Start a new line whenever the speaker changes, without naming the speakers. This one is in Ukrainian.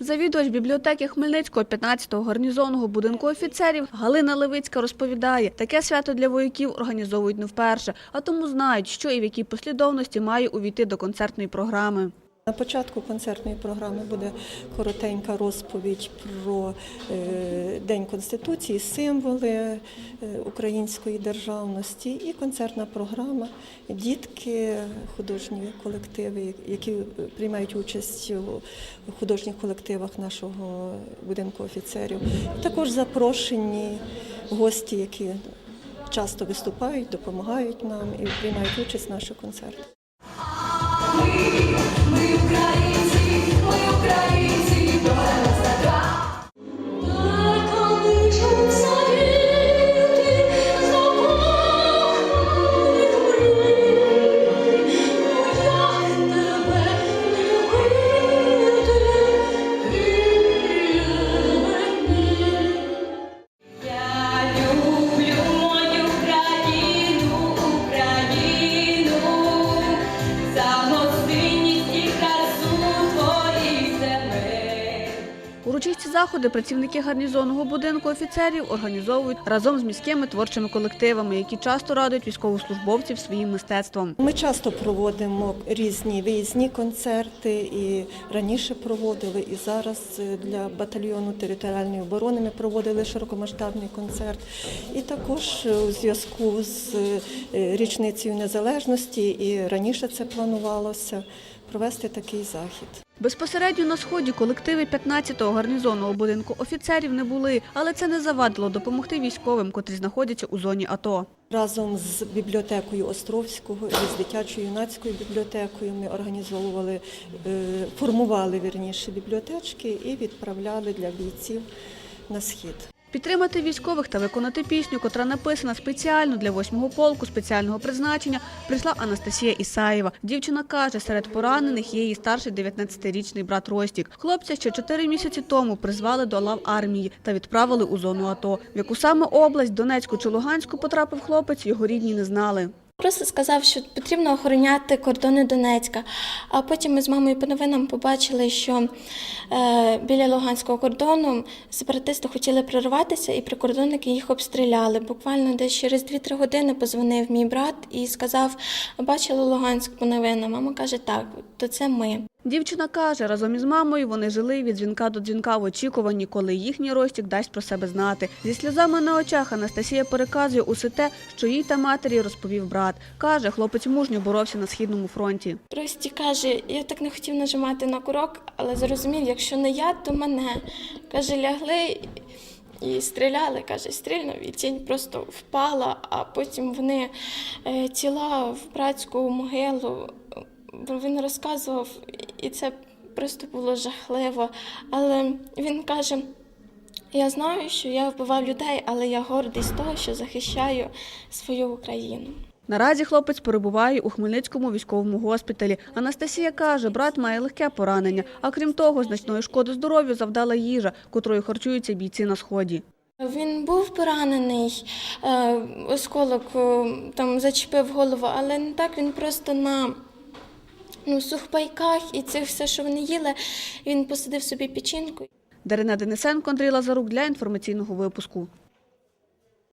Завідувач бібліотеки Хмельницького 15-го гарнізонного будинку офіцерів Галина Левицька розповідає, таке свято для вояків організовують не вперше, а тому знають, що і в якій послідовності має увійти до концертної програми.
На початку концертної програми буде коротенька розповідь про е, День Конституції, символи е, української державності і концертна програма. Дітки, художні колективи, які приймають участь у художніх колективах нашого будинку офіцерів. Також запрошені гості, які часто виступають, допомагають нам і приймають участь в наших концертах.
Урочисті заходи працівники гарнізонного будинку офіцерів організовують разом з міськими творчими колективами, які часто радують військовослужбовців своїм мистецтвом.
Ми часто проводимо різні виїзні концерти, і раніше проводили, і зараз е, для батальйону територіальної оборони ми проводили широкомасштабний концерт. І також е, у зв'язку з е, річницею незалежності, і раніше це планувалося провести такий захід.
Безпосередньо на сході колективи 15-го гарнізонного будинку офіцерів не були, але це не завадило допомогти військовим, котрі знаходяться у зоні АТО.
Разом з бібліотекою Островського і з дитячою юнацькою бібліотекою ми організовували, е, формували вірніше бібліотечки і відправляли для бійців на схід.
Підтримати військових та виконати пісню, котра написана спеціально для 8-го полку спеціального призначення, прийшла Анастасія Ісаєва. Дівчина каже, серед поранених є її старший 19-річний брат Ростік. Хлопця ще 4 місяці тому призвали до лав армії та відправили у зону АТО. В яку саме область, Донецьку чи Луганську потрапив хлопець, його рідні не знали.
Просто сказав, що потрібно охороняти кордони Донецька. А потім ми з мамою по новинам побачили, що е, біля Луганського кордону сепаратисти хотіли прорватися, і прикордонники їх обстріляли. Буквально десь через 2-3 години позвонив мій брат і сказав: бачили Луганськ по новинам. Мама каже, так, то це ми.
Дівчина каже, разом із мамою вони жили від дзвінка до дзвінка в очікуванні, коли їхній Ростік дасть про себе знати. Зі сльозами на очах Анастасія переказує усе те, що їй та матері розповів брат. Каже, хлопець мужньо боровся на східному фронті.
Рості каже, я так не хотів нажимати на курок, але зрозумів, якщо не я, то мене. Каже, лягли і стріляли, каже, стрільно, і тінь просто впала, а потім вони е, тіла в братську могилу. Він розказував, і це просто було жахливо. Але він каже. Я знаю, що я вбивав людей, але я гордий з того, що захищаю свою Україну.
Наразі хлопець перебуває у Хмельницькому військовому госпіталі. Анастасія каже, брат має легке поранення, а крім того, значної шкоди здоров'ю завдала їжа, котрою харчуються бійці на сході.
Він був поранений, е, осколок е, там зачепив голову, але не так він просто на ну, сухпайках і це все, що вони їли, він посадив собі печінку.
Дарина Денисенко, Андрій Лазарук для інформаційного випуску.